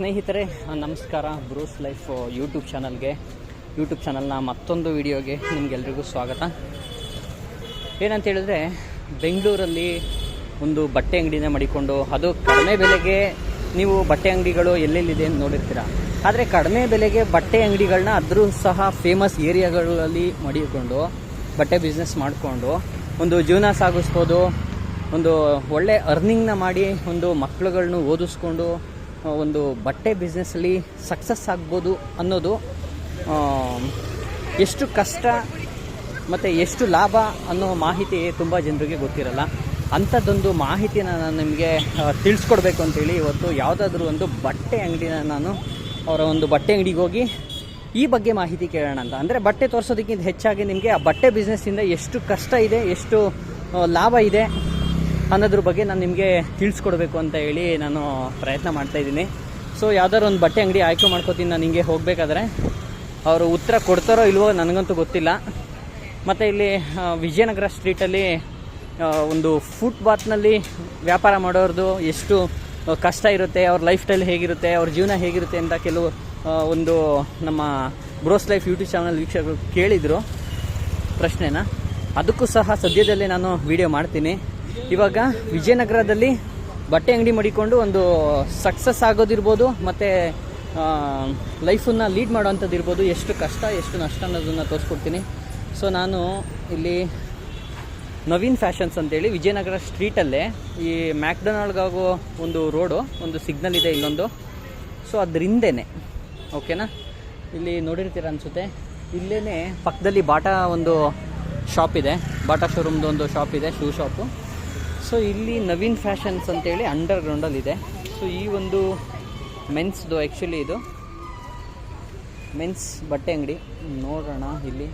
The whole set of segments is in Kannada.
ಸ್ನೇಹಿತರೆ, ನಮಸ್ಕಾರ. ಬ್ರೂಸ್ ಲೈಫ್ ಯೂಟ್ಯೂಬ್ ಚಾನಲ್ಗೆ, ಯೂಟ್ಯೂಬ್ ಚಾನಲ್ನ ಮತ್ತೊಂದು ವಿಡಿಯೋಗೆ ನಿಮಗೆಲ್ರಿಗೂ ಸ್ವಾಗತ. ಏನಂತ ಹೇಳಿದ್ರೆ ಬೆಂಗಳೂರಲ್ಲಿ ಒಂದು ಬಟ್ಟೆ ಅಂಗಡಿನ ಮಾಡಿಕೊಂಡು, ಅದು ಕಡಿಮೆ ಬೆಲೆಗೆ ನೀವು ಬಟ್ಟೆ ಅಂಗಡಿಗಳು ಎಲ್ಲೆಲ್ಲಿದೆ ಅಂತ ನೋಡಿರ್ತೀರ. ಆದರೆ ಕಡಿಮೆ ಬೆಲೆಗೆ ಬಟ್ಟೆ ಅಂಗಡಿಗಳನ್ನ ಅದ್ರೂ ಸಹ ಫೇಮಸ್ ಏರಿಯಾಗಳಲ್ಲಿ ಮಡಿಕೊಂಡು, ಬಟ್ಟೆ ಬಿಸ್ನೆಸ್ ಮಾಡಿಕೊಂಡು, ಒಂದು ಜೀವನ ಸಾಗಿಸ್ಬೋದು, ಒಂದು ಒಳ್ಳೆ ಅರ್ನಿಂಗ್ನ ಮಾಡಿ, ಒಂದು ಮಕ್ಕಳುಗಳನ್ನ ಓದಿಸ್ಕೊಂಡು ಒಂದು ಬಟ್ಟೆ ಬಿಸ್ನೆಸ್ಸಲ್ಲಿ ಸಕ್ಸಸ್ ಆಗ್ಬೋದು ಅನ್ನೋದು ಎಷ್ಟು ಕಷ್ಟ ಮತ್ತು ಎಷ್ಟು ಲಾಭ ಅನ್ನೋ ಮಾಹಿತಿ ತುಂಬ ಜನರಿಗೆ ಗೊತ್ತಿರಲ್ಲ. ಅಂಥದ್ದೊಂದು ಮಾಹಿತಿನ ನಾನು ನಿಮಗೆ ತಿಳಿಸ್ಕೊಡ್ಬೇಕು ಅಂತೇಳಿ ಇವತ್ತು ಯಾವುದಾದ್ರೂ ಒಂದು ಬಟ್ಟೆ ಅಂಗಡಿನ ನಾನು ಅವರ ಒಂದು ಬಟ್ಟೆ ಅಂಗಡಿಗೆ ಹೋಗಿ ಈ ಬಗ್ಗೆ ಮಾಹಿತಿ ಕೇಳೋಣ ಅಂತ. ಅಂದರೆ ಬಟ್ಟೆ ತೋರಿಸೋದಕ್ಕಿಂತ ಹೆಚ್ಚಾಗಿ ನಿಮಗೆ ಆ ಬಟ್ಟೆ ಬಿಸ್ನೆಸ್ಸಿಂದ ಎಷ್ಟು ಕಷ್ಟ ಇದೆ, ಎಷ್ಟು ಲಾಭ ಇದೆ ಅನ್ನೋದ್ರ ಬಗ್ಗೆ ನಾನು ನಿಮಗೆ ತಿಳಿಸ್ಕೊಡ್ಬೇಕು ಅಂತ ಹೇಳಿ ನಾನು ಪ್ರಯತ್ನ ಮಾಡ್ತಾ ಇದ್ದೀನಿ. ಸೊ ಯಾವ್ದಾದ್ರು ಒಂದು ಬಟ್ಟೆ ಅಂಗಡಿ ಆಯ್ಕೆ ಮಾಡ್ಕೋತೀನಿ ನಾನು ಹಿಂಗೆ ಹೋಗಬೇಕಾದ್ರೆ. ಅವರು ಉತ್ತರ ಕೊಡ್ತಾರೋ ಇಲ್ವೋ ನನಗಂತೂ ಗೊತ್ತಿಲ್ಲ. ಮತ್ತು ಇಲ್ಲಿ ವಿಜಯನಗರ ಸ್ಟ್ರೀಟಲ್ಲಿ ಒಂದು ಒಂದು ಫುಟ್ಪಾತ್ನಲ್ಲಿ ವ್ಯಾಪಾರ ಮಾಡೋರ್ದು ಎಷ್ಟು ಕಷ್ಟ ಇರುತ್ತೆ, ಅವ್ರ ಲೈಫ್ ಸ್ಟೈಲ್ ಹೇಗಿರುತ್ತೆ, ಅವ್ರ ಜೀವನ ಹೇಗಿರುತ್ತೆ ಅಂತ ಕೆಲವು ಒಂದು ನಮ್ಮ ಬ್ರೋಸ್ ಲೈಫ್ ಯೂಟ್ಯೂಬ್ ಚಾನಲ್ ವೀಕ್ಷಕರು ಕೇಳಿದರು ಪ್ರಶ್ನೆನ. ಅದಕ್ಕೂ ಸಹ ಸದ್ಯದಲ್ಲೇ ನಾನು ವಿಡಿಯೋ ಮಾಡ್ತೀನಿ. ಇವಾಗ ವಿಜಯನಗರದಲ್ಲಿ ಬಟ್ಟೆ ಅಂಗಡಿ ಮಾಡಿಕೊಂಡು ಒಂದು ಸಕ್ಸಸ್ ಆಗೋದಿರ್ಬೋದು ಮತ್ತು ಲೈಫನ್ನು ಲೀಡ್ ಮಾಡೋವಂಥದ್ದು ಇರ್ಬೋದು. ಎಷ್ಟು ಕಷ್ಟ, ಎಷ್ಟು ನಷ್ಟ ಅನ್ನೋದನ್ನು ತೋರಿಸ್ಕೊಡ್ತೀನಿ. ಸೊ ನಾನು ಇಲ್ಲಿ ನವೀನ್ ಫ್ಯಾಷನ್ಸ್ ಅಂತೇಳಿ ವಿಜಯನಗರ ಸ್ಟ್ರೀಟಲ್ಲೇ ಈ ಮ್ಯಾಕ್ಡೊನಾಲ್ಡ್ಗಾಗೋ ಒಂದು ರೋಡು, ಒಂದು ಸಿಗ್ನಲ್ ಇದೆ ಇಲ್ಲೊಂದು. ಸೊ ಅದ್ರ ಹಿಂದೆನೇ ಓಕೆನಾ? ಇಲ್ಲಿ ನೋಡಿರ್ತೀರ ಅನಿಸುತ್ತೆ. ಇಲ್ಲೇ ಪಕ್ಕದಲ್ಲಿ ಬಾಟಾ ಒಂದು ಶಾಪ್ ಇದೆ. ಬಾಟಾ ಶೋರೂಮ್ದು ಒಂದು ಶಾಪ್ ಇದೆ, ಶೂ ಶಾಪು. ಸೊ ಇಲ್ಲಿ ನವೀನ್ ಫ್ಯಾಷನ್ಸ್ ಅಂತೇಳಿ ಅಂಡರ್ ಗ್ರೌಂಡಲ್ಲಿದೆ ಸೊ ಈ ಒಂದು ಮೆನ್ಸ್ದು ಆ್ಯಕ್ಚುಲಿ ಇದು. ಮೆನ್ಸ್ ಬಟ್ಟೆ ಅಂಗಡಿ. ನೋಡೋಣ ಇಲ್ಲಿ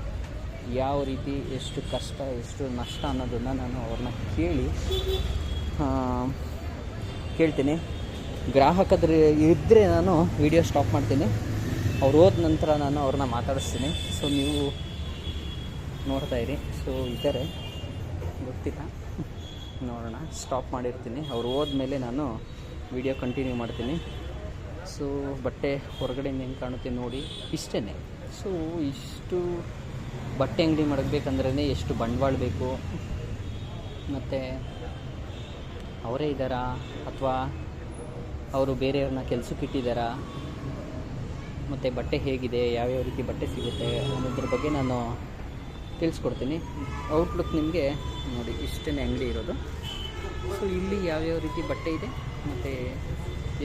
ಯಾವ ರೀತಿ ಎಷ್ಟು ಕಷ್ಟ, ಎಷ್ಟು ನಷ್ಟ ಅನ್ನೋದನ್ನು ನಾನು ಅವ್ರನ್ನ ಕೇಳಿ ಕೇಳ್ತೀನಿ. ಗ್ರಾಹಕದ್ರ ಇದ್ದರೆ ನಾನು ವಿಡಿಯೋ ಸ್ಟಾಪ್ ಮಾಡ್ತೀನಿ. ಅವ್ರು ಹೋದ ನಂತರ ನಾನು ಅವ್ರನ್ನ ಮಾತಾಡಿಸ್ತೀನಿ. ಸೊ ನೀವು ನೋಡ್ತಾ ಇರಿ. ಸೊ ಇದ್ದಾರೆ ಗೊತ್ತಿಲ್ಲ ನೋಡೋಣ. ಸ್ಟಾಪ್ ಮಾಡಿರ್ತೀನಿ. ಅವ್ರು ಹೋದ್ಮೇಲೆ ನಾನು ವಿಡಿಯೋ ಕಂಟಿನ್ಯೂ ಮಾಡ್ತೀನಿ. ಸೊ ಬಟ್ಟೆ ಹೊರಗಡೆ ಹೆಂಗೆ ಕಾಣುತ್ತೆ ನೋಡಿ. ಇಷ್ಟೇ ಸೊ ಇಷ್ಟು ಬಟ್ಟೆ ಅಂಗಡಿ ಮಾಡಬೇಕಂದ್ರೇ ಎಷ್ಟು ಬಂಡವಾಳ ಬೇಕು? ಮತ್ತು ಅವರೇ ಇದ್ದಾರಾ? ಅಥವಾ ಅವರು ಬೇರೆಯವ್ರನ್ನ ಕೆಲಸಕ್ಕೆ ಇಟ್ಟಿದ್ದಾರಾ? ಮತ್ತು ಬಟ್ಟೆ ಹೇಗಿದೆ? ಯಾವ್ಯಾವ ರೀತಿ ಬಟ್ಟೆ ಸಿಗುತ್ತೆ? ಅನ್ನೋದ್ರ ಬಗ್ಗೆ ನಾನು ತಿಳಿಸ್ಕೊಡ್ತೀನಿ. ಔಟ್ಲುಕ್ ನಿಮಗೆ ನೋಡಿ ಇಷ್ಟೇ ಅಂಗಡಿ ಇರೋದು. ಸೊ ಇಲ್ಲಿ ಯಾವ್ಯಾವ ರೀತಿ ಬಟ್ಟೆ ಇದೆ ಮತ್ತು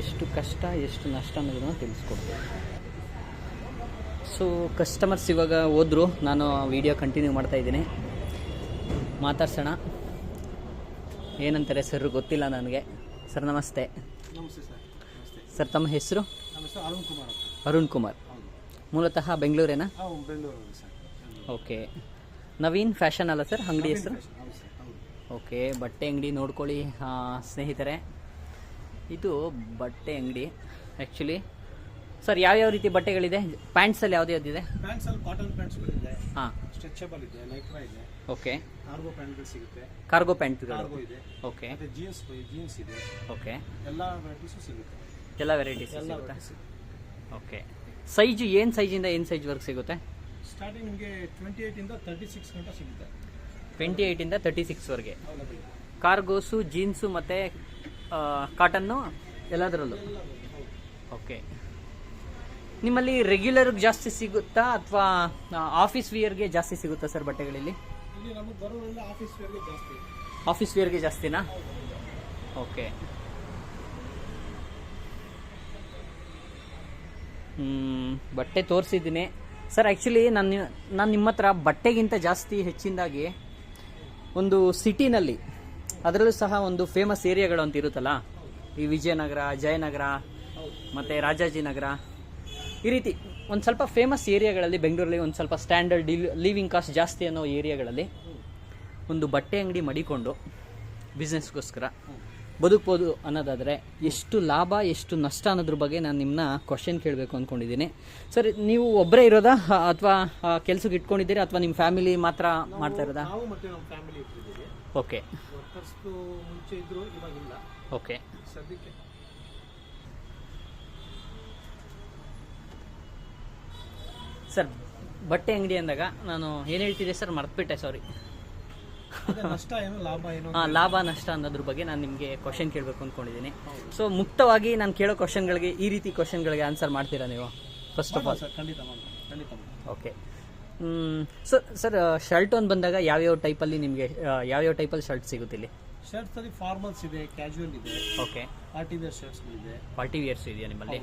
ಎಷ್ಟು ಕಷ್ಟ ಎಷ್ಟು ನಷ್ಟ ಅನ್ನೋದನ್ನು ತಿಳಿಸ್ಕೊಡ್ತೀನಿ. ಸೊ ಕಸ್ಟಮರ್ಸ್ ಇವಾಗ ಹೋದರು. ನಾನು ವೀಡಿಯೋ ಕಂಟಿನ್ಯೂ ಮಾಡ್ತಾಯಿದ್ದೀನಿ ಮಾತಾಡ್ಸೋಣ. ಏನಂತಾರೆ ಸರ್ ಗೊತ್ತಿಲ್ಲ ನನಗೆ. ಸರ್ ನಮಸ್ತೆ. ನಮಸ್ತೆ ಸರ್ ಸರ್ ತಮ್ಮ ಹೆಸರು? ಅರುಣ್ ಕುಮಾರ್ ಅರುಣ್ ಕುಮಾರ್. ಮೂಲತಃ ಬೆಂಗಳೂರೇನಾ? ಬೆಂಗಳೂರು ಓಕೆ ನವೀನ್ ಫ್ಯಾಷನ್ ಅಲ್ಲ ಸರ್? ಅಂಗಡಿ ಹೆಸರು? ಓಕೆ ಬಟ್ಟೆ ಅಂಗಡಿ ನೋಡ್ಕೊಳ್ಳಿ. ಸ್ನೇಹಿತರೆ ಇದು ಬಟ್ಟೆ ಅಂಗಡಿ ಆ್ಯಕ್ಚುಲಿ ಸರ್ ಯಾವ್ಯಾವ ರೀತಿ ಬಟ್ಟೆಗಳಿದೆ? ಪ್ಯಾಂಟ್ಸಲ್ಲಿ ಯಾವ್ದು ಯಾವ್ದಿದೆ ಪ್ಯಾಂಟ್ಸ್ಗಳಿದೆ. ಹಾಂ. ಸ್ಟ್ರೆಚಬಲ್ ಇದೆ ಲೈಕ್ರಾ ಇದೆ. ಓಕೆ. ಕಾರ್ಗೋ ಪ್ಯಾಂಟ್ಗಳು ಸಿಗುತ್ತೆ. ಕಾರ್ಗೋ ಪ್ಯಾಂಟ್ಗಳು ಇದೆ. ಓಕೆ. ಜೀನ್ಸ್ ಜೀನ್ಸ್ ಇದೆ. ಓಕೆ. ಎಲ್ಲ ವೆರೈಟೀಸು ಸಿಗುತ್ತೆ. ಎಲ್ಲ ವೆರೈಟೀಸ್ ಎಲ್ಲ ಓಕೆ. ಸೈಜು ಏನು ಸೈಜಿಂದ ಏನು ಸೈಜ್ವರೆಗೆ ಸಿಗುತ್ತೆ? ಸ್ಟಾರ್ಟಿಂಗ್ ನಿಮಗೆ ಟ್ವೆಂಟಿ ಏಯ್ಟಿಂದ ತರ್ಟಿ ಸಿಕ್ಸ್ ಗಂಟೆ ಸಿಗುತ್ತೆ. ಟ್ವೆಂಟಿ ಏಯ್ಟಿಂದ ತರ್ಟಿ ಸಿಕ್ಸ್ವರೆಗೆ ಅವೈಲಬಲ್ ಕಾರ್ಗೋಸು ಜೀನ್ಸು ಮತ್ತು ಕಾಟನ್ನು ಎಲ್ಲದರಲ್ಲೂ? ಓಕೆ ನಿಮ್ಮಲ್ಲಿ ರೆಗ್ಯುಲರ್ ಜಾಸ್ತಿ ಸಿಗುತ್ತಾ ಅಥವಾ ಆಫೀಸ್ ವಿಯರ್ಗೆ ಜಾಸ್ತಿ ಸಿಗುತ್ತಾ ಸರ್ ಬಟ್ಟೆಗಳಲ್ಲಿ? ಇಲ್ಲಿ ನಮಗೆ ಬರೋದ್ರಿಂದ ಆಫೀಸ್ ವೇರ್ಗೆ ಜಾಸ್ತಿ. ಆಫೀಸ್ ವಿಯರ್ಗೆ ಜಾಸ್ತಿನಾ? ಓಕೆ ಹ್ಮ್, ಬಟ್ಟೆ ತೋರಿಸಿದ್ದೀನಿ. ಸರ್ ಆ್ಯಕ್ಚುಲಿ ನಾನು ನಾನು ನಿಮ್ಮ ಹತ್ರ ಬಟ್ಟೆಗಿಂತ ಜಾಸ್ತಿ ಹೆಚ್ಚಿನದಾಗಿ ಒಂದು ಸಿಟಿನಲ್ಲಿ, ಅದರಲ್ಲೂ ಸಹ ಒಂದು ಫೇಮಸ್ ಏರಿಯಾಗಳು ಅಂತ ಇರುತ್ತಲ್ಲ? ಈ ವಿಜಯನಗರ, ಜಯನಗರ, ಮತ್ತು ರಾಜಾಜಿನಗರ ಈ ರೀತಿ ಒಂದು ಸ್ವಲ್ಪ ಫೇಮಸ್ ಏರಿಯಾಗಳಲ್ಲಿ, ಬೆಂಗಳೂರಲ್ಲಿ ಒಂದು ಸ್ವಲ್ಪ ಸ್ಟ್ಯಾಂಡರ್ಡ್ ಲೀವಿಂಗ್ ಕಾಸ್ಟ್ ಜಾಸ್ತಿ ಅನ್ನೋ ಏರಿಯಾಗಳಲ್ಲಿ ಒಂದು ಬಟ್ಟೆ ಅಂಗಡಿ ಮಡಿಕೊಂಡು ಬಿಸ್ನೆಸ್ಗೋಸ್ಕರ ಬದುಕ್ಬೋದು ಅನ್ನೋದಾದರೆ ಎಷ್ಟು ಲಾಭ ಎಷ್ಟು ನಷ್ಟ ಅನ್ನೋದ್ರ ಬಗ್ಗೆ ನಾನು ನಿಮ್ಮನ್ನ ಕ್ವಶನ್ ಕೇಳಬೇಕು ಅಂದ್ಕೊಂಡಿದ್ದೀನಿ ಸರ್ ನೀವು ಒಬ್ಬರೇ ಇರೋದಾ? ಅಥವಾ ಕೆಲಸಕ್ಕೆ ಇಟ್ಕೊಂಡಿದ್ದೀರಾ? ಅಥವಾ ನಿಮ್ಮ ಫ್ಯಾಮಿಲಿ ಮಾತ್ರ ಮಾಡ್ತಾ ಇರೋದಾ? ಓಕೆ ಓಕೆ ಸರ್ ಬಟ್ಟೆ ಅಂಗಡಿ ಅಂದಾಗ ನಾನು ಏನು ಹೇಳ್ತಿದ್ದೆ ಸರ್? ಮರ್ತ್ಬಿಟ್ಟೆ ಸಾರಿ ಲಾಭ ಏನು ಹಾಂ ಲಾಭ ನಷ್ಟ ಅನ್ನೋದ್ರ ಬಗ್ಗೆ ನಾನು ನಿಮಗೆ ಕ್ವಶನ್ ಕೇಳಬೇಕು ಅಂದ್ಕೊಂಡಿದ್ದೀನಿ ಸೊ ಮುಕ್ತವಾಗಿ ನಾನು ಕೇಳೋ ಕ್ವಶನ್ಗಳಿಗೆ ಈ ರೀತಿ ಕ್ವಶನ್ಗಳಿಗೆ ಆನ್ಸರ್ ಮಾಡ್ತೀರಾ ನೀವು? ಫಸ್ಟ್ ಆಫ್ ಆಲ್ ಸರ್ ಖಂಡಿತ ಮಾಡೋಣ ಖಂಡಿತ ಓಕೆ ಸರ್ ಸರ್ ಶರ್ಟ್ ಒಂದು ಬಂದಾಗ ಯಾವ್ಯಾವ ಟೈಪಲ್ಲಿ ನಿಮಗೆ ಯಾವ್ಯಾವ ಟೈಪಲ್ಲಿ ಶರ್ಟ್ ಸಿಗುತ್ತೆ ಇಲ್ಲಿ? ಶರ್ಟ್ಸ್ ಅಲ್ಲಿ ಫಾರ್ಮಲ್ಸ್ ಇದೆ ಕ್ಯಾಶುವಲ್ ಇದೆ. ಓಕೆ ಪಾರ್ಟಿ ವೇರ್ ಇದೆ. ಪಾರ್ಟಿ ವೇರ್ಸ್ ಇದೆಯಾ ನಿಮ್ಮಲ್ಲಿ?